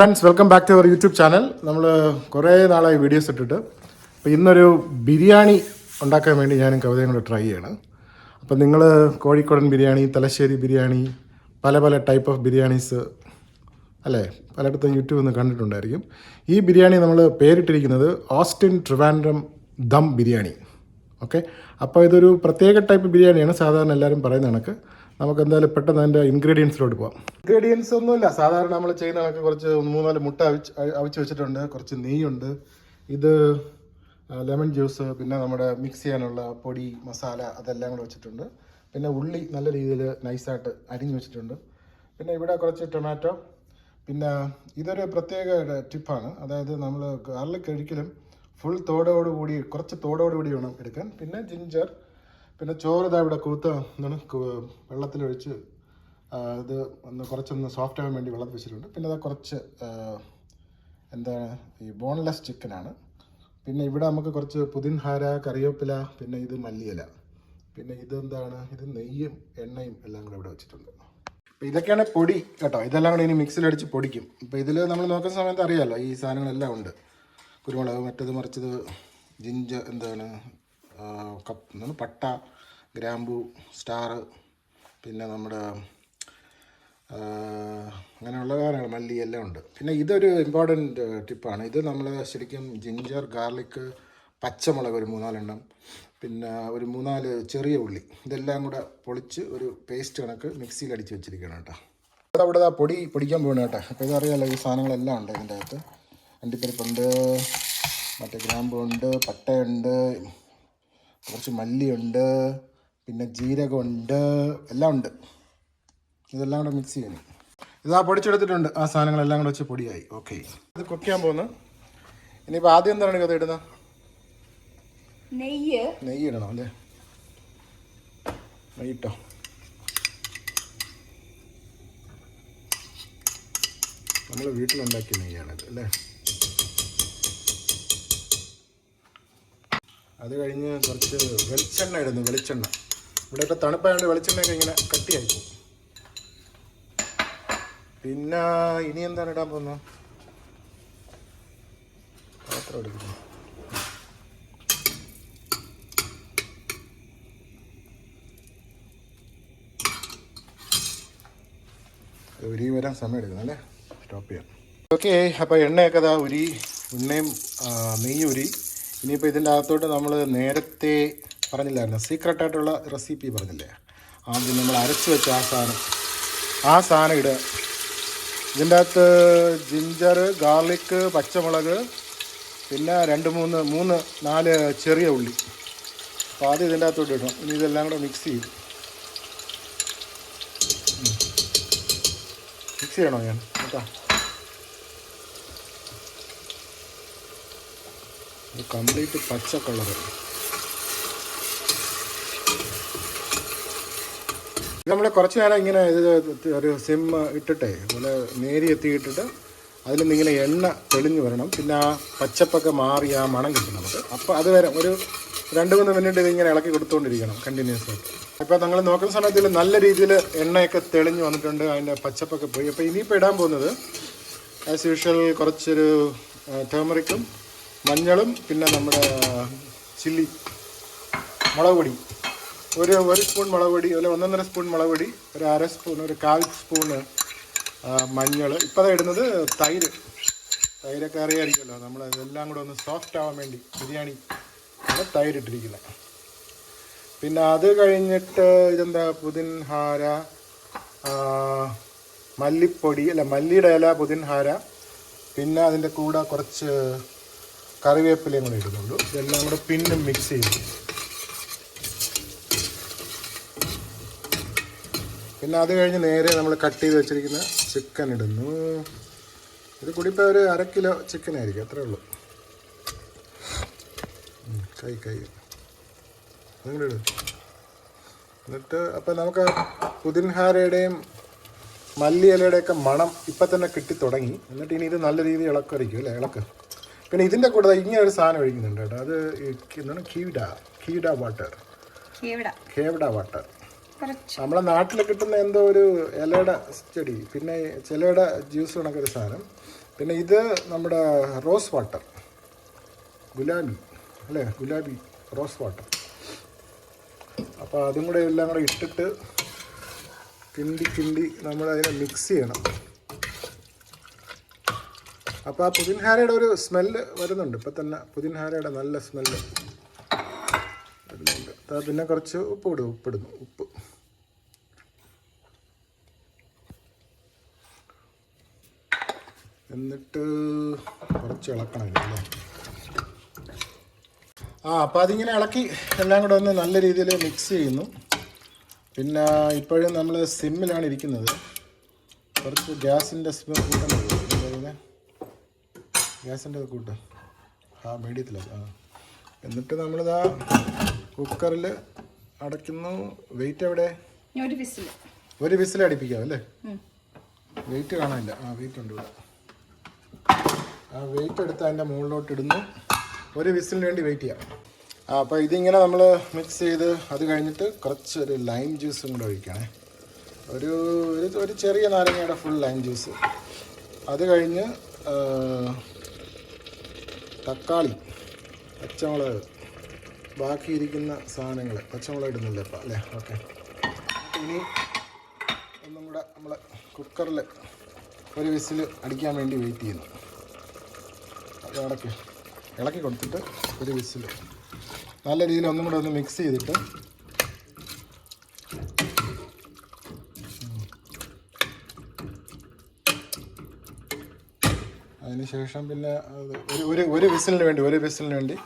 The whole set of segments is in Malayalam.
Friends welcome back to our YouTube channel നമ്മൾ കുറേ നാളായി വീഡിയോസ് ഇട്ടിട്ട്. അപ്പോൾ ഇന്നൊരു ബിരിയാണി ഉണ്ടാക്കാൻ വേണ്ടി ഞാനും കവിതയും കൂടെ ട്രൈ ചെയ്യണം. അപ്പോൾ നിങ്ങൾ കോഴിക്കോടൻ ബിരിയാണി തലശ്ശേരി ബിരിയാണി പല പല ടൈപ്പ് ഓഫ് ബിരിയാണീസ് അല്ലേ? പലയിടത്തും യൂട്യൂബിൽ നിന്ന് കണ്ടിട്ടുണ്ടായിരിക്കും. ഈ ബിരിയാണി നമ്മൾ പേരിട്ടിരിക്കുന്നത് ഓസ്റ്റിൻ ട്രിവാൻഡ്രം ദം ബിരിയാണി ഓക്കെ അപ്പോൾ ഇതൊരു പ്രത്യേക ടൈപ്പ് ബിരിയാണിയാണ് സാധാരണ എല്ലാവരും പറയുന്ന കണക്ക്. നമുക്ക് എന്തായാലും പെട്ടെന്ന് അതിന്റെ ഇൻഗ്രീഡിയൻസിലോട്ട് പോകാം ഇൻഗ്രീഡിയൻസ് ഒന്നുമില്ല. സാധാരണ നമ്മൾ ചെയ്യുന്ന കണക്ക് കുറച്ച് മൂന്നാൽ മുട്ട അവിച്ച് അവിച്ച് വെച്ചിട്ടുണ്ട്. കുറച്ച് നെയ്യുണ്ട്. ഇത് ലെമൺ ജ്യൂസ് പിന്നെ നമ്മുടെ മിക്സ് ചെയ്യാനുള്ള പൊടി മസാല അതെല്ലാം കൂടെ വെച്ചിട്ടുണ്ട്. പിന്നെ ഉള്ളി നല്ല രീതിയിൽ നൈസായിട്ട് അരിഞ്ഞ് വെച്ചിട്ടുണ്ട്. പിന്നെ ഇവിടെ കുറച്ച് ടൊമാറ്റോ പിന്നെ ഇതൊരു പ്രത്യേക ടിപ്പാണ് അതായത് നമ്മൾ ഗാർലിക് ഒരിക്കലും ഫുൾ തോടോടുകൂടി കുറച്ച് തോടോടുകൂടി വേണം എടുക്കാൻ. പിന്നെ ജിഞ്ചർ പിന്നെ ചോറ് ഇതാ ഇവിടെ കൂത്ത എന്താണ് വെള്ളത്തിലൊഴിച്ച് ഇത് ഒന്ന് കുറച്ചൊന്ന് സോഫ്റ്റ് ആവാൻ വേണ്ടി വെള്ളത്തിൽ വെച്ചിട്ടുണ്ട്. പിന്നെ ഇതാ കുറച്ച് എന്താണ് ഈ ബോൺലെസ് ചിക്കനാണ് പിന്നെ ഇവിടെ നമുക്ക് കുറച്ച് പുതിൻഹാര കറിവേപ്പില പിന്നെ ഇത് മല്ലിയില. പിന്നെ ഇതെന്താണ് ഇത് നെയ്യും എണ്ണയും എല്ലാം കൂടെ ഇവിടെ വെച്ചിട്ടുണ്ട്. അപ്പോൾ ഇതൊക്കെയാണ് പൊടി കേട്ടോ. ഇതെല്ലാം കൂടെ ഇനി മിക്സിലടിച്ച് പൊടിക്കും. അപ്പോൾ ഇതിൽ നമ്മൾ നോക്കുന്ന സമയത്ത് അറിയാമല്ലോ ഈ സാധനങ്ങളെല്ലാം ഉണ്ട്. കുരുമുളക് മറ്റത് മറിച്ചത് ജിഞ്ച എന്താണ് കപ്പ് എന്താണ് പട്ട ഗ്രാമ്പു സ്റ്റാർ പിന്നെ നമ്മുടെ അങ്ങനെയുള്ള കാര്യങ്ങൾ മല്ലി എല്ലാം ഉണ്ട്. പിന്നെ ഇതൊരു ഇമ്പോർട്ടന്റ് ടിപ്പാണ് ഇത് നമ്മൾ ശരിക്കും ജിഞ്ചർ ഗാർലിക്ക് പച്ചമുളക് ഒരു മൂന്നാലെണ്ണം പിന്നെ ഒരു മൂന്നാൽ ചെറിയ ഉള്ളി. ഇതെല്ലാം കൂടെ പൊളിച്ച് ഒരു പേസ്റ്റ് കണക്ക് മിക്സിയിൽ അടിച്ച് വെച്ചിരിക്കണം കേട്ടോ. അവിടെ പൊടി പൊടിക്കാൻ പോകണം കേട്ടോ. അപ്പോൾ ഇതറിയാലോ ഈ സാധനങ്ങളെല്ലാം ഉണ്ട് ഇതിന്റെ അകത്ത്. അണ്ടിപ്പരിപ്പുണ്ട് മറ്റേ ഗ്രാമ്പുണ്ട് പട്ടയുണ്ട് കുറച്ച് മല്ലിയുണ്ട് പിന്നെ ജീരകമുണ്ട് എല്ലാം ഉണ്ട്. ഇതെല്ലാം കൂടെ മിക്സ് ചെയ്യണം. ഇതാ പൊടിച്ചെടുത്തിട്ടുണ്ട്. ആ സാധനങ്ങളെല്ലാം കൂടെ വെച്ച് പൊടിയായി. ഓക്കെ ഇത് കുക്ക് ചെയ്യാൻ പോകുന്നു. ഇനിയിപ്പോൾ ആദ്യം എന്താണ് കഥ ഇടുന്നത്? നെയ്യ്. നെയ്യ് ഇടണം അല്ലേ? നെയ്യ് ഇട്ടോ. നമ്മൾ വീട്ടിലുണ്ടാക്കിയ നെയ്യാണിത് അല്ലേ? അത് കഴിഞ്ഞ് കുറച്ച് വെളിച്ചെണ്ണ ഇടുന്നു വെളിച്ചെണ്ണ. ഇവിടെയൊക്കെ തണുപ്പായതുകൊണ്ട് വെളിച്ചെണ്ണയൊക്കെ ഇങ്ങനെ കട്ടിയായി പോകും പിന്നെ ഇനി എന്താണ് ഇടാൻ പോകുന്നത് പാത്രം എടുക്കുന്നു. ഉരി വരാൻ സമയം എടുക്കുന്നു അല്ലേ? സ്റ്റോപ്പ് ചെയ്യാം. ഓക്കെ അപ്പോൾ എണ്ണയൊക്കെ അതാ ഉരി ഉണ്ണയും നെയ്യുരി. ഇനിയിപ്പോൾ ഇതിന്റെ അകത്തോട്ട് നമ്മൾ നേരത്തെ പറഞ്ഞില്ലായിരുന്നു. സീക്രട്ട് ആയിട്ടുള്ള റെസിപ്പി പറഞ്ഞില്ലേ? ആദ്യം നമ്മൾ അരച്ച് വെച്ച ആ സാധനം. ആ സാധനം ഇടുക ഇതിന്റെ അകത്ത് ജിഞ്ചർ ഗാർലിക്ക് പച്ചമുളക് പിന്നെ രണ്ട് മൂന്ന് മൂന്ന് നാല് ചെറിയ ഉള്ളി. അപ്പോൾ ആദ്യം ഇതിന്റെ അകത്തോട്ട് ഇടണം. ഇനി ഇതെല്ലാം കൂടെ മിക്സ് ചെയ്യും. മിക്സ് ചെയ്യണോ ഞാൻ? കേട്ടോ. കംപ്ലീറ്റ് പച്ച കളർ നമ്മൾ കുറച്ച് നേരം ഇങ്ങനെ ഇത് ഒരു സിം ഇട്ടിട്ടേ നമ്മൾ നേരി എത്തിയിട്ടിട്ട് അതിൽ നിന്ന് ഇങ്ങനെ എണ്ണ തെളിഞ്ഞു വരണം. പിന്നെ ആ പച്ചപ്പൊക്കെ മാറി ആ മണം കിട്ടും നമുക്ക്. അപ്പോൾ അത് വരെ ഒരു രണ്ട് മൂന്ന് മിനിറ്റ് ഇതിങ്ങനെ ഇളക്കി കൊടുത്തുകൊണ്ടിരിക്കണം കണ്ടിന്യൂസ് ആയിട്ട്. ഇപ്പോൾ നിങ്ങൾ നോക്കുന്ന സമയത്തിൽ നല്ല രീതിയിൽ എണ്ണയൊക്കെ തെളിഞ്ഞു വന്നിട്ടുണ്ട് അതിന്റെ പച്ചപ്പൊക്കെ പോയി. അപ്പോൾ ഇനിയിപ്പോൾ ഇടാൻ പോകുന്നത് ആസ് യൂഷ്വൽ കുറച്ചൊരു ടേമറിക്കും മഞ്ഞളും പിന്നെ നമ്മുടെ ചില്ലി മുളക് പൊടി. ഒരു ഒരു സ്പൂൺ മുളക് പൊടി അല്ലെ ഒന്നൊന്നര സ്പൂൺ മുളക് പൊടി ഒരു അര സ്പൂൺ ഒരു കാൽ സ്പൂണ് മഞ്ഞൾ ഇപ്പോൾ ഇടുന്നത് തൈര്. തൈരൊക്കെ അറിയാമായിരിക്കുമല്ലോ നമ്മൾ ഇതെല്ലാം കൂടെ ഒന്ന് സോഫ്റ്റ് ആവാൻ വേണ്ടി ബിരിയാണി തൈരിട്ടിരിക്കുന്നത് പിന്നെ അത് കഴിഞ്ഞിട്ട് ഇതെന്താ? പുതിൻഹാര മല്ലിപ്പൊടി അല്ല മല്ലിയുടെ ഇല പുതിൻഹാര പിന്നെ അതിന്റെ കൂടെ കുറച്ച് കറിവേപ്പിലയും കൂടെ ഇടുന്നുള്ളൂ. ഇതെല്ലാം കൂടെ പിന്നും മിക്സ് ചെയ്യും പിന്നെ അത് കഴിഞ്ഞ് നേരെ നമ്മൾ കട്ട് ചെയ്ത് വെച്ചിരിക്കുന്ന ചിക്കൻ ഇടുന്നു. ഇത് കൂടി ഇപ്പോൾ ഒരു അര കിലോ ചിക്കൻ ആയിരിക്കും അത്രേ ഉള്ളൂ. കൈ കൈ. അങ്ങനെ ഇടും. എന്നിട്ട് അപ്പം നമുക്ക് പുതിൻഹാരയുടെയും മല്ലിയിലയുടെയൊക്കെ മണം ഇപ്പം തന്നെ കിട്ടി തുടങ്ങി. എന്നിട്ട് ഇനി ഇത് നല്ല രീതിയിൽ ഇളക്കറിക്കും അല്ലേ ഇളക്ക്. പിന്നെ ഇതിന്റെ കൂടെ ഇങ്ങനെ ഒരു സാധനം ഒഴിക്കുന്നുണ്ട് കേട്ടോ. അത് എന്താണ്? കീവിഡ കീവിഡ വാട്ടർ. കേവിഡ വാട്ടർ. നമ്മളെ നാട്ടിൽ കിട്ടുന്ന എന്തോ ഒരു ഇലയുടെ ചെടി പിന്നെ ചിലയുടെ ജ്യൂസ് കണക്കൊരു സാധനം. പിന്നെ ഇത് നമ്മുടെ റോസ് വാട്ടർ. ഗുലാബി അല്ലേ? ഗുലാബി റോസ് വാട്ടർ. അപ്പോൾ അതും കൂടെ എല്ലാം കൂടെ ഇട്ടിട്ട് കിണ്ടി കിണ്ടി നമ്മൾ അതിനെ മിക്സ് ചെയ്യണം. അപ്പോൾ ആ പുതിൻഹാരയുടെ ഒരു സ്മെല്ല് വരുന്നുണ്ട്. ഇപ്പം തന്നെ പുതിൻഹാരയുടെ നല്ല സ്മെല്ല് വരുന്നുണ്ട്. പിന്നെ കുറച്ച് ഉപ്പ് ഇടും ഉപ്പിടുന്നു ഉപ്പ് എന്നിട്ട് കുറച്ച് ഇളക്കണം അല്ലേ? ആ അപ്പോൾ അതിങ്ങനെ ഇളക്കി എല്ലാം കൂടെ ഒന്ന് നല്ല രീതിയിൽ മിക്സ് ചെയ്യുന്നു. പിന്നെ ഇപ്പോഴും നമ്മൾ സിമ്മിലാണ് ഇരിക്കുന്നത്. കുറച്ച് ഗ്യാസിന്റെ സിമ്മ് കൂട്ടണം. ഗ്യാസിന്റെ കൂട്ട്. ആ മീഡിയത്തില ആ. എന്നിട്ട് നമ്മളിതാ കുക്കറിൽ അടയ്ക്കുന്നു. വെയിറ്റ് എവിടെ? ഇനി ഒരു വിസിൽ ഒരു വിസിൽ അടിപ്പിക്കാം അല്ലേ? വെയിറ്റ് കാണാനില്ല. ആ വെയിറ്റ് ഉണ്ട് ഇവിടെ. ആ വെയിറ്റ് എടുത്ത് അതിന്റെ മുകളിലോട്ട് ഇടുന്നു. ഒരു വിസിലിന് വേണ്ടി വെയിറ്റ് ചെയ്യാം. അപ്പോൾ ഇതിങ്ങനെ നമ്മൾ മിക്സ് ചെയ്ത് അത് കഴിഞ്ഞിട്ട് കുറച്ച് ഒരു ലൈം ജ്യൂസും കൂടെ ഒഴിക്കണേ ഒരു ഒരു ചെറിയ നാരങ്ങയുടെ ഫുൾ ലൈം ജ്യൂസ് അത് കഴിഞ്ഞ് തക്കാളി പച്ചമുളക് ബാക്കിയിരിക്കുന്ന സാധനങ്ങൾ പച്ചമുളക് ഇടുന്നില്ല ഇപ്പം? അല്ലേ? ഓക്കെ. ഇനി ഒന്നും കൂടെ നമ്മൾ കുക്കറിൽ ഒരു വിസിൽ അടിക്കാൻ വേണ്ടി വെയിറ്റ് ചെയ്യുന്നു. ഇളക്കി. ഇളക്കി കൊടുത്തിട്ട് ഒരു വിസിൽ. നല്ല രീതിയിൽ ഒന്നും കൂടെ ഒന്ന് മിക്സ് ചെയ്തിട്ട്. അതിനുശേഷം പിന്നെ ഒരു ഒരു ഒരു വിസിലിന് വേണ്ടി ഒരു വിസിലിന് വേണ്ടി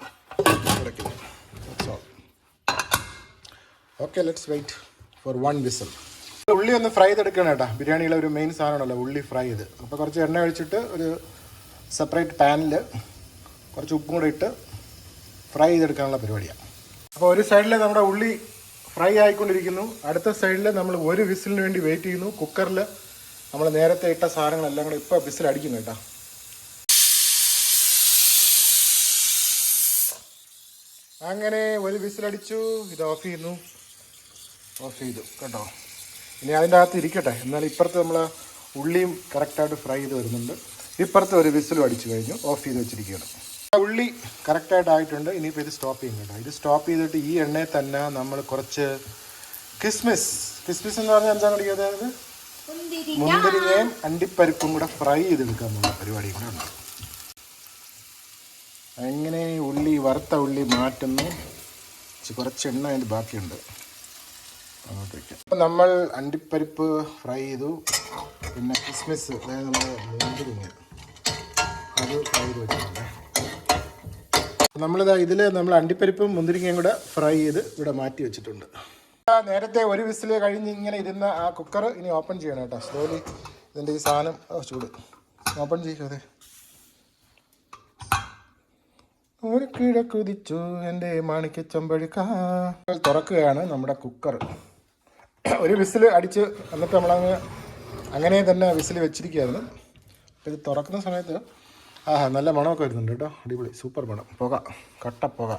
അടയ്ക്കുന്നു okay let's wait for one whistle ഉള്ളി ഒന്ന് ഫ്രൈ ചെയ്തെടുക്കണം കേട്ടോ. ബിരിയാണിയിലെ ഒരു മെയിൻ സാധനമാണല്ലോ ഉള്ളി ഫ്രൈ ചെയ്ത്. അപ്പോൾ കുറച്ച് എണ്ണ ഒഴിച്ചിട്ട് ഒരു സെപ്പറേറ്റ് പാനിൽ കുറച്ച് ഉപ്പും കൂടെ ഇട്ട് ഫ്രൈ ചെയ്തെടുക്കാനുള്ള പരിപാടിയാണ് അപ്പോൾ ഒരു സൈഡിൽ നമ്മുടെ ഉള്ളി ഫ്രൈ ആയിക്കൊണ്ടിരിക്കുന്നു. അടുത്ത സൈഡിൽ നമ്മൾ ഒരു വിസിലിന് വേണ്ടി വെയിറ്റ് ചെയ്യുന്നു. കുക്കറിൽ നമ്മൾ നേരത്തെ ഇട്ട സാധനങ്ങളെല്ലാം കൂടെ ഇപ്പോൾ വിസിൽ അടിക്കുന്നു കേട്ടോ. അങ്ങനെ ഒരു വിസിലടിച്ചു ഇത് ഓഫ് ചെയ്യുന്നു. ഓഫ് ചെയ്തു കേട്ടോ. ഇനി അതിന്റെ അകത്ത് ഇരിക്കട്ടെ. എന്നാൽ ഇപ്പുറത്ത് നമ്മൾ ഉള്ളിയും കറക്റ്റായിട്ട് ഫ്രൈ ചെയ്ത് വരുന്നുണ്ട്. ഇപ്പുറത്ത് ഒരു വിസിലും അടിച്ചു കഴിഞ്ഞു. ഓഫ് ചെയ്ത് വെച്ചിരിക്കുകയാണ്. ഉള്ളി കറക്റ്റായിട്ട് ആയിട്ടുണ്ട്. ഇനിയിപ്പോൾ ഇത് സ്റ്റോപ്പ് ചെയ്യും കേട്ടോ. ഇത് സ്റ്റോപ്പ് ചെയ്തിട്ട് ഈ എണ്ണയിൽ തന്നെ നമ്മൾ കുറച്ച് കിസ്മിസ്. കിസ്മിസ് എന്ന് പറഞ്ഞാൽ എന്താണ് അടിക്കാതെ മുന്തിരിങ്ങയും അണ്ടിപ്പരിപ്പും കൂടെ ഫ്രൈ ചെയ്തെടുക്കാൻ ചെയ്തെടുക്കാനുള്ള പരിപാടി കൂടെ ഉണ്ട്. അങ്ങനെ ഉള്ളി വറുത്ത ഉള്ളി മാറ്റുന്നു? കുറച്ച് എണ്ണ അതിന്റെ ബാക്കിയുണ്ട്. അങ്ങോട്ട് വയ്ക്കാം അപ്പം നമ്മൾ അണ്ടിപ്പരിപ്പ് ഫ്രൈ ചെയ്തു. പിന്നെ കിസ്മിസ് അതായത് നമ്മൾ മുന്തിരിങ്ങ. അത് ഫ്രൈ വെച്ചിട്ടുണ്ട്. നമ്മളിതാ ഇതിൽ നമ്മൾ അണ്ടിപ്പരിപ്പും മുന്തിരിങ്ങയും കൂടെ ഫ്രൈ ചെയ്ത് ഇവിടെ മാറ്റി വെച്ചിട്ടുണ്ട്. നേരത്തെ ഒരു വിസിൽ കഴിഞ്ഞ് ഇങ്ങനെ ഇരുന്ന ആ കുക്കർ ഇനി ഓപ്പൺ ചെയ്യണം കേട്ടോ. സ്ലോലി ഇതിന്റെ ഈ സാധനം ചൂട്. ഓപ്പൺ ചെയ്യും അതെ ഒരു കിഴ കുതിച്ചു എന്റെ മാണിക്ക തുറക്കുകയാണ് നമ്മുടെ കുക്കർ ഒരു വിസിൽ അടിച്ച് എന്നിട്ട് നമ്മളങ്ങ് അങ്ങനെ തന്നെ വിസിൽ വെച്ചിരിക്കുകയായിരുന്നു. ഇത് തുറക്കുന്ന സമയത്ത് ആഹാ നല്ല മണമൊക്കെ വരുന്നുണ്ട് കേട്ടോ. അടിപൊളി. സൂപ്പർ മണം. പുക. കട്ട പുക.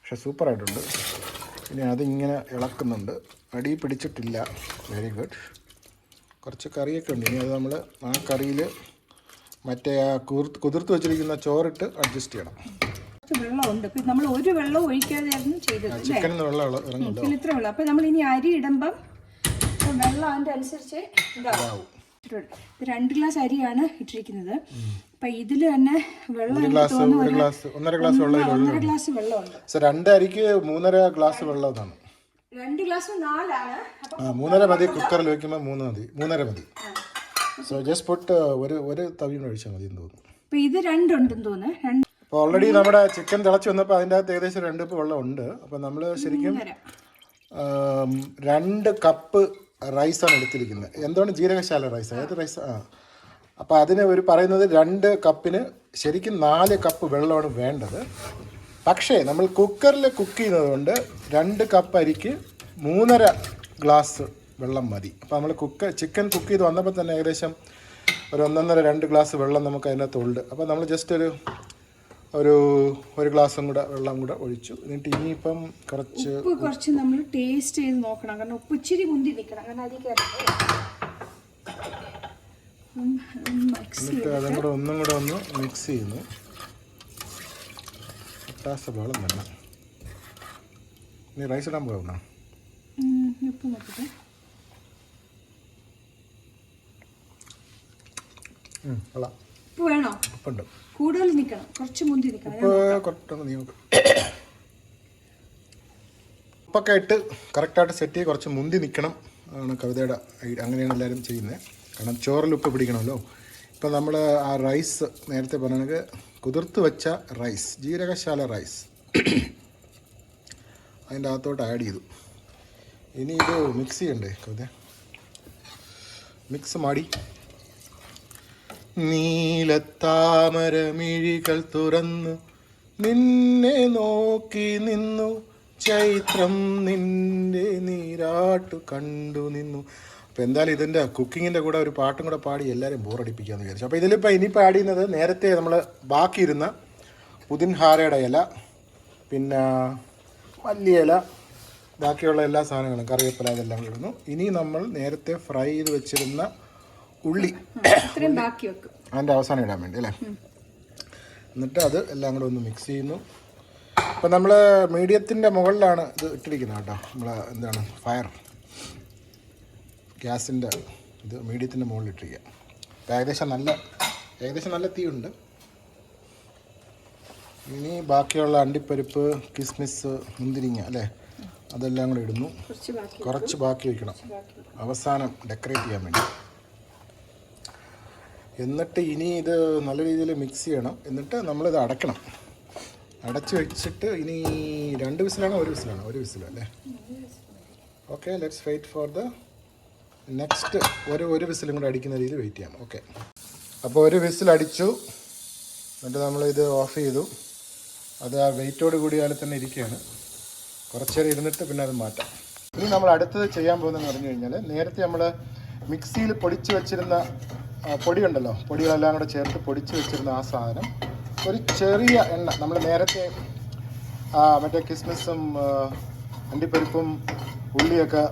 പക്ഷെ സൂപ്പറായിട്ടുണ്ട്. പിന്നെ അതിങ്ങനെ ഇളക്കുന്നുണ്ട്. അടി പിടിച്ചിട്ടില്ല. വെരി ഗുഡ് കുറച്ച് കറിയൊക്കെ ഉണ്ട്. ഇനി അത് നമ്മൾ ആ കറിയിൽ മറ്റേ ആ കുതിർത്ത് കുതിർത്ത് വെച്ചിരിക്കുന്ന ചോറിട്ട് അഡ്ജസ്റ്റ് ചെയ്യണം. വെള്ളമുണ്ട്. ഇപ്പം നമ്മൾ ഒരു വെള്ളം ഒഴിക്കാതെയായിരുന്നു ചെയ്തത് അല്ലേ? ചിക്കനിൽ വെള്ളം ഇത്ര വെള്ളം അപ്പം നമ്മൾ ഇനി അരി ഇടുമ്പം വെള്ളം അതിന്റെ അനുസരിച്ച് ഇതാവും. ഇട്ടിട്ടുണ്ട്. രണ്ട് ഗ്ലാസ് അരിയാണ് ഇട്ടിരിക്കുന്നത്. അപ്പൊ ഇതിൽ തന്നെ വെള്ളം ഒന്നര ഗ്ലാസ് വെള്ളമുണ്ട്. രണ്ട് അരിക്ക് മൂന്നര ഗ്ലാസ് വെള്ളം ഇതാണ് രണ്ട് ഗ്ലാസ് നാലാണ്. മൂന്നര മതി കുക്കറിൽ വെക്കുമ്പോൾ മൂന്ന് മതി മൂന്നര മതി. സോ ജസ്റ്റ് പൊട്ട് ഒരു ഒരു തവിയും ഒഴിച്ചാൽ മതി എന്ന് തോന്നുന്നു. അപ്പം ഇത് രണ്ടുണ്ടെന്ന് തോന്നുന്നു. അപ്പോൾ ഓൾറെഡി നമ്മുടെ ചിക്കൻ തിളച്ച് വന്നപ്പോൾ അതിന്റെ അകത്ത് ഏകദേശം രണ്ട് വെള്ളം ഉണ്ട് അപ്പോൾ നമ്മൾ ശരിക്കും രണ്ട് കപ്പ് റൈസാണ് എടുത്തിരിക്കുന്നത്. എന്താണ് ജീരകശാല റൈസ്? ഏത് റൈസ്? ആ. അപ്പോൾ അതിന് ഒരു പറയുന്നത് രണ്ട് കപ്പിന് ശരിക്കും നാല് കപ്പ് വെള്ളമാണ് വേണ്ടത്. പക്ഷേ നമ്മൾ കുക്കറിൽ കുക്ക് ചെയ്യുന്നതുകൊണ്ട് രണ്ട് കപ്പ് അരിക്ക് മൂന്നര ഗ്ലാസ് വെള്ളം മതി. അപ്പോൾ നമ്മൾ കുക്ക് ചിക്കൻ കുക്ക് ചെയ്ത് വന്നപ്പോൾ തന്നെ ഏകദേശം ഒരു ഒന്നൊന്നര രണ്ട് ഗ്ലാസ് വെള്ളം നമുക്ക് അതിനകത്തുണ്ട്. അപ്പോൾ നമ്മൾ ജസ്റ്റ് ഒരു ഒരു ഒരു ഗ്ലാസും കൂടെ വെള്ളം കൂടെ ഒഴിച്ചു. എന്നിട്ട് ഇനിയിപ്പം കുറച്ച് ഉപ്പ് കുറച്ച് നമ്മൾ ടേസ്റ്റ് ചെയ്ത് നോക്കണം. കാരണം ഉപ്പ് ഇച്ചിരി മുന്തി നിൽക്കണം. കാരണം അതിൽ എന്നിട്ട് അതും കൂടെ ഒന്നും കൂടെ ഒന്ന് മിക്സ് ചെയ്യുന്നു. ബോളം തന്നെ ഇനി റൈസ് ഇടാൻ പോകുന്ന ഉപ്പ് നോക്കട്ടെ. കൊള്ളാം. ഉപ്പ് വേണോ? ഉപ്പുണ്ട്. കൂടുതൽ നിൽക്കണം കുറച്ച് മുന്തി നിൽക്കണം കുറച്ചൊന്ന് നോക്ക്. ഉപ്പൊക്കെ ഇട്ട് കറക്റ്റായിട്ട് സെറ്റ് ചെയ്ത് കുറച്ച് മുന്തി നിൽക്കണം ആണ് കവിതയുടെ അങ്ങനെയാണ് എല്ലാവരും ചെയ്യുന്നത്. കാരണം ചോറിൽ ഉപ്പ് പിടിക്കണമല്ലോ. ഇപ്പം നമ്മൾ ആ റൈസ് നേരത്തെ പറഞ്ഞത് കുതിർത്ത് വെച്ച റൈസ് ജീരകശാല റൈസ് അതിന്റെ അകത്തോട്ട് ആഡ് ചെയ്തു. ഇനി ഇത് മിക്സ് ചെയ്യണ്ടേ കവിത? മിക്സ് മാടി. നീലത്താമരമിഴികൾ തുറന്നു നിന്നെ നോക്കി നിന്നു. ചൈത്രം നിന്റെ നീരാട്ടു കണ്ടു നിന്നു. അപ്പോൾ എന്തായാലും ഇതിന്റെ കുക്കിങ്ങിന്റെ കൂടെ ഒരു പാട്ടും കൂടെ പാടി എല്ലാവരും ബോറടിപ്പിക്കാമെന്ന് വിചാരിച്ചു. അപ്പോൾ ഇതിലിപ്പോൾ ഇനിയിപ്പോൾ ആഡ് ചെയ്യുന്നത് നേരത്തെ നമ്മൾ ബാക്കിയിരുന്ന പുതിൻഹാരയുടെ ഇല പിന്നെ മല്ലിയില ബാക്കിയുള്ള എല്ലാ സാധനങ്ങളും കറിവേപ്പില ഇതെല്ലാം ഇടുന്നു. ഇനി നമ്മൾ നേരത്തെ ഫ്രൈ ചെയ്ത് വെച്ചിരുന്ന ഉള്ളി. ഇത്രയും ബാക്കി വെക്കും. അതിന്റെ അവസാനം ഇടാൻ വേണ്ടി അല്ലേ? എന്നിട്ട് അത് എല്ലാം കൂടെ ഒന്ന് മിക്സ് ചെയ്യുന്നു. അപ്പം നമ്മൾ മീഡിയത്തിന്റെ മുകളിലാണ് ഇത് ഇട്ടിരിക്കുന്നത് കേട്ടോ. നമ്മൾ എന്താണ്? ഫയർ ഗ്യാസിന്റെ ഇത് മീഡിയത്തിന്റെ മുകളിൽ ഇട്ടിരിക്കുക. അപ്പം ഏകദേശം നല്ല ഏകദേശം നല്ല തീയുണ്ട്. ഇനി ബാക്കിയുള്ള അണ്ടിപ്പരിപ്പ് കിസ്മിസ് മുന്തിരിങ്ങ അല്ലേ? അതെല്ലാം കൂടെ ഇടുന്നു. കുറച്ച് ബാക്കി വയ്ക്കണം അവസാനം ഡെക്കറേറ്റ് ചെയ്യാൻ വേണ്ടി. എന്നിട്ട് ഇനി ഇത് നല്ല രീതിയിൽ മിക്സ് ചെയ്യണം. എന്നിട്ട് നമ്മളിത് അടയ്ക്കണം. അടച്ചു വെച്ചിട്ട് ഇനി രണ്ട് വിസിലാണോ ഒരു വിസിലാണോ ഒരു വിസിലോ അല്ലേ? Okay let's wait for the next ഒരു ഒരു വിസിലും കൂടെ അടിക്കുന്ന രീതിയിൽ വെയിറ്റ് ചെയ്യാം. ഓക്കെ അപ്പോൾ ഒരു വിസിൽ അടിച്ചു. എന്നിട്ട് നമ്മളിത് ഓഫ് ചെയ്തു. അത് ആ വെയിറ്റോട് കൂടി അതിൽ തന്നെ ഇരിക്കുകയാണ്. കുറച്ച് നേരം ഇരുന്നിട്ട് പിന്നെ അത് മാറ്റാം. ഇനി നമ്മൾ അടുത്തത് ചെയ്യാൻ പോകുന്നതെന്ന് പറഞ്ഞു കഴിഞ്ഞാൽ നേരത്തെ നമ്മൾ മിക്സിയിൽ പൊടിച്ച് വെച്ചിരുന്ന പൊടിയുണ്ടല്ലോ പൊടികളെല്ലാം കൂടെ ചേർത്ത് പൊടിച്ച് വെച്ചിരുന്ന ആ സാധനം. ഒരു ചെറിയ എണ്ണ നമ്മൾ നേരത്തെ മറ്റേ കിസ്മിസും അണ്ടിപ്പരിപ്പും ഉള്ളിയൊക്കെ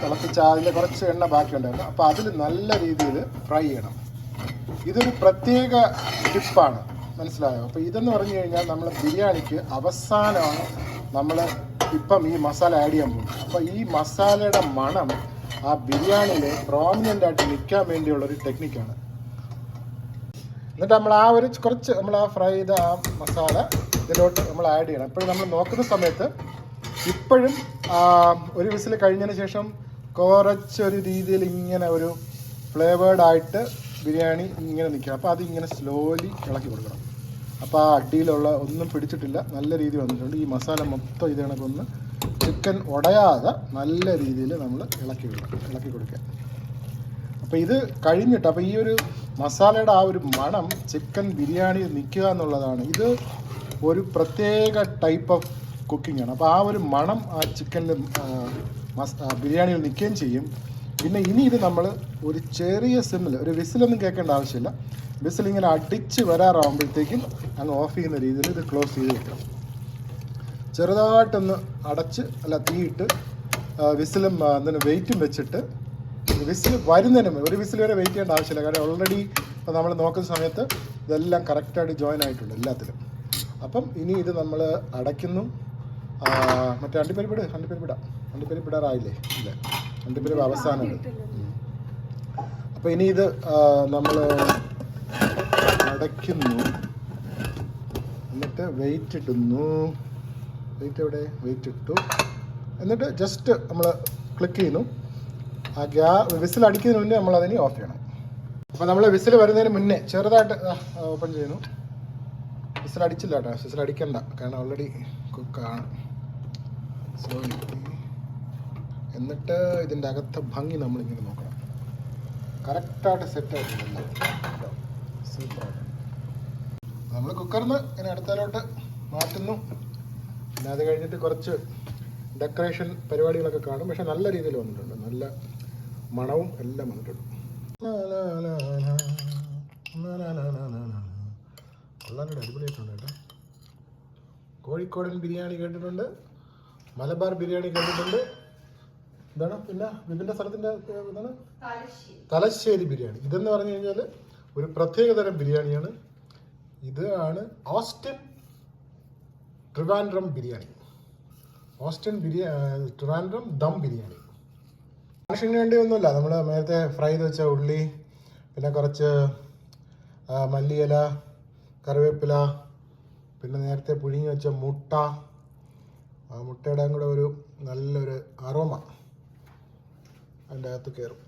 തിളപ്പിച്ച അതിന്റെ കുറച്ച് എണ്ണ ബാക്കിയുണ്ടായിരുന്നു. അപ്പോൾ അതിൽ നല്ല രീതിയിൽ ഫ്രൈ ചെയ്യണം. ഇതൊരു പ്രത്യേക ടിപ്പാണ്. മനസ്സിലായോ? അപ്പോൾ ഇതെന്ന് പറഞ്ഞു കഴിഞ്ഞാൽ നമ്മൾ ബിരിയാണിക്ക് അവസാനമാണ് നമ്മൾ ഇപ്പം ഈ മസാല ആഡ് ചെയ്യാൻ പോകുന്നത്. അപ്പോൾ ഈ മസാലയുടെ മണം ആ ബിരിയാണിയിൽ പ്രോമിനന്റ് ആയിട്ട് നിൽക്കാൻ വേണ്ടിയുള്ള ഒരു ടെക്നിക്കാണ് എന്നിട്ട് നമ്മൾ ആ ഒരു കുറച്ച് നമ്മൾ ആ ഫ്രൈ ചെയ്ത ആ മസാല ഇതിലോട്ട് നമ്മൾ ആഡ് ചെയ്യണം. എപ്പോഴും നമ്മൾ നോക്കുന്ന സമയത്ത് ഇപ്പോഴും ഒരു വിസിൽ കഴിഞ്ഞതിന് ശേഷം കുറച്ചൊരു രീതിയിൽ ഇങ്ങനെ ഒരു ഫ്ലേവേർഡ് ആയിട്ട് ബിരിയാണി ഇങ്ങനെ നിൽക്കണം. അപ്പോൾ അതിങ്ങനെ സ്ലോലി ഇളക്കി കൊടുക്കണം. അപ്പോൾ ആ അടിയിലുള്ള ഒന്നും പിടിച്ചിട്ടില്ല. നല്ല രീതിയിൽ വന്നിട്ടുണ്ട്. ഈ മസാല മൊത്തം ഇത് കണക്കൊന്ന് ചിക്കൻ ഉടയാതെ നല്ല രീതിയിൽ നമ്മൾ ഇളക്കി വിടണം ഇളക്കി കൊടുക്കുക. അപ്പോൾ ഇത് കഴിഞ്ഞിട്ട് അപ്പോൾ ഈ ഒരു മസാലയുടെ ആ ഒരു മണം ചിക്കൻ ബിരിയാണി നിൽക്കുക എന്നുള്ളതാണ്. ഇത് ഒരു പ്രത്യേക ടൈപ്പ് ഓഫ് കുക്കിംഗ് ആണ്. അപ്പോൾ ആ ഒരു മണം ആ ചിക്കനിൽ മസ് ബിരിയാണിയിൽ നിൽക്കുകയും ചെയ്യും. പിന്നെ ഇനി ഇത് നമ്മൾ ഒരു ചെറിയ സിമ്മിൽ ഒരു വിസിലൊന്നും കേൾക്കേണ്ട ആവശ്യമില്ല. വിസിൽ ഇങ്ങനെ അടിച്ച് വരാറാകുമ്പോഴത്തേക്കും അങ്ങ് ഓഫ് ചെയ്യുന്ന രീതിയിൽ ഇത് ക്ലോസ് ചെയ്ത് വെക്കണം. ചെറുതായിട്ടൊന്ന് അടച്ച് അല്ല തീയിട്ട് വിസിലും എന്തിനും വെയിറ്റും വെച്ചിട്ട് വിസിൽ വരുന്നതിന് ഒരു വിസിൽ വരെ വെയിറ്റ് ചെയ്യേണ്ട ആവശ്യമില്ല. കാരണം ഓൾറെഡി ഇപ്പോൾ നമ്മൾ നോക്കുന്ന സമയത്ത് ഇതെല്ലാം കറക്റ്റായിട്ട് ജോയിൻ ആയിട്ടുണ്ട് എല്ലാത്തിലും. അപ്പം ഇനി ഇത് നമ്മൾ അടയ്ക്കുന്നു. മറ്റേ അണ്ടിപ്പരിപ്പിട് അണ്ടിപ്പരിപ്പിടാം അണ്ടിപ്പരിപ്പിടാറായില്ലേ? ഇല്ല? അണ്ടിപ്പരിപ്പ് അവസാനമുണ്ട് അപ്പോൾ ഇനി ഇത് നമ്മൾ അടയ്ക്കുന്നു. എന്നിട്ട് വെയിറ്റ് ഇടുന്നു. വെയിറ്റ് എവിടെ? വെയിറ്റ് ഇട്ടു. എന്നിട്ട് ജസ്റ്റ് നമ്മൾ ക്ലിക്ക് ചെയ്യുന്നു. ആ ഗ്യാ വിസിൽ അടിക്കുന്നതിന് മുന്നേ നമ്മൾ അതിനെ ഓഫ് ചെയ്യണം. അപ്പോൾ നമ്മൾ വിസിൽ വരുന്നതിന് മുന്നേ ചെറുതായിട്ട് ഓപ്പൺ ചെയ്യുന്നു. വിസിൽ അടിച്ചില്ല കേട്ടോ. വിസിൽ അടിക്കണ്ട. കാരണം ഓൾറെഡി കുക്കാണ് സ്ലോലി എന്നിട്ട് ഇതിന്റെ അകത്തെ ഭംഗി നമ്മളിങ്ങനെ നോക്കണം. കറക്റ്റായിട്ട് സെറ്റ് ആയിട്ടുണ്ട്. സൂപ്പറായിട്ട് നമ്മൾ കുക്കറിന്ന് ഇങ്ങനെ അടുത്തലോട്ട് മാറ്റുന്നു. പിന്നെ അത് കഴിഞ്ഞിട്ട് കുറച്ച് ഡെക്കറേഷൻ പരിപാടികളൊക്കെ കാണും പക്ഷെ നല്ല രീതിയിൽ വന്നിട്ടുണ്ട് നല്ല മണവും എല്ലാം വന്നിട്ടുണ്ട് വളരെ അടിപൊളിയായിട്ടുണ്ട് കേട്ടോ കോഴിക്കോടൻ ബിരിയാണി കേട്ടിട്ടുണ്ട് മലബാർ ബിരിയാണി കേട്ടിട്ടുണ്ട് എന്താണ് പിന്നെ വിപിന്റെ സ്ഥലത്തിന്റെ എന്താണ് തലശ്ശേരി ബിരിയാണി ഇതെന്ന് പറഞ്ഞു കഴിഞ്ഞാൽ ഒരു പ്രത്യേകതരം ബിരിയാണിയാണ് ഇതാണ് ഓസ്റ്റിൻ ട്രിവാൻഡ്രം ബിരിയാണി ഓസ്റ്റിൻ ബിരിയാണി ട്രിവാൻഡ്രം ദം ബിരിയാണി മനുഷ്യന് വേണ്ടി ഒന്നുമില്ല. നമ്മൾ നേരത്തെ ഫ്രൈ ചെയ്ത് വെച്ച ഉള്ളി പിന്നെ കുറച്ച് മല്ലിയില കറിവേപ്പില പിന്നെ നേരത്തെ പുഴുങ്ങി വെച്ച മുട്ട. ആ മുട്ടയുടെ കൂടെ ഒരു നല്ലൊരു അറോമ അതിന്റെ അകത്ത് കയറും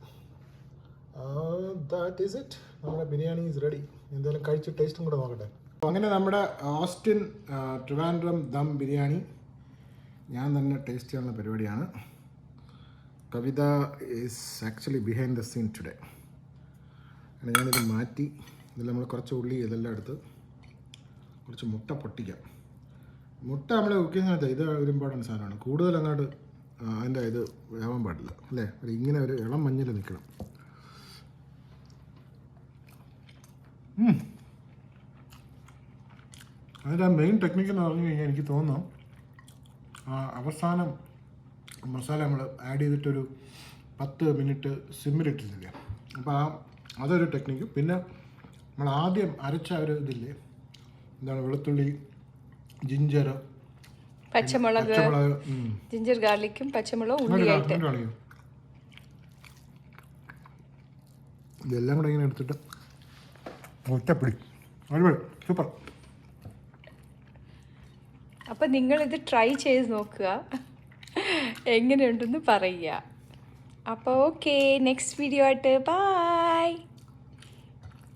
ദാറ്റ് ഈസ് ഇറ്റ് നമ്മുടെ ബിരിയാണി ഈസ് റെഡി എന്തായാലും കഴിച്ച് ടേസ്റ്റും കൂടെ നോക്കട്ടെ. അങ്ങനെ നമ്മുടെ ഓസ്റ്റിൻ ട്രിവാൻഡ്രം ദം ബിരിയാണി ഞാൻ തന്നെ ടേസ്റ്റ് ചെയ്യാനുള്ള പരിപാടിയാണ്. Kavitha is actually behind the scene today ഞാനിത് മാറ്റി ഇതിൽ നമ്മൾ കുറച്ച് ഉള്ളി ഇതെല്ലാം എടുത്ത് കുറച്ച് മുട്ട പൊട്ടിക്കാം. മുട്ട നമ്മൾ കുക്കിങ്ങിനകത്ത് ഇത് ഒരു ഇമ്പോർട്ടന്റ് സാധനമാണ്. കൂടുതൽ അങ്ങോട്ട് അതിന്റെ ഇത് വേവാൻ പാടില്ല അല്ലേ? ഒരു ഇങ്ങനെ ഒരു ഇളം മഞ്ഞൾ നിൽക്കണം. അതിന്റെ ആ മെയിൻ ടെക്നിക്ക് എന്ന് പറഞ്ഞു കഴിഞ്ഞാൽ എനിക്ക് തോന്നുന്നു ആ അവസാനം മസാല നമ്മൾ ആഡ് ചെയ്തിട്ടൊരു പത്ത് മിനിറ്റ് സിമ്മിലിട്ടില്ലേ അപ്പോൾ ആ അതൊരു ടെക്നിക്ക് പിന്നെ നമ്മൾ ആദ്യം അരച്ച ഒരു ഇതില്ലേ? എന്താണ് വെളുത്തുള്ളി ജിഞ്ചർ പച്ചമുളക് ജിഞ്ചർ ഗാർലിക്കും പച്ചമുളകും ഇതെല്ലാം കൂടെ ഇങ്ങനെ എടുത്തിട്ട് ഒറ്റപ്പിടി. അടിപൊളി. സൂപ്പർ. അപ്പൊ നിങ്ങൾ ഇത് ട്രൈ ചെയ്ത് നോക്കുക. എങ്ങനെയുണ്ടെന്ന് പറയുക. അപ്പോൾ ഓക്കെ നെക്സ്റ്റ് വീഡിയോ ആയിട്ട്. ബൈ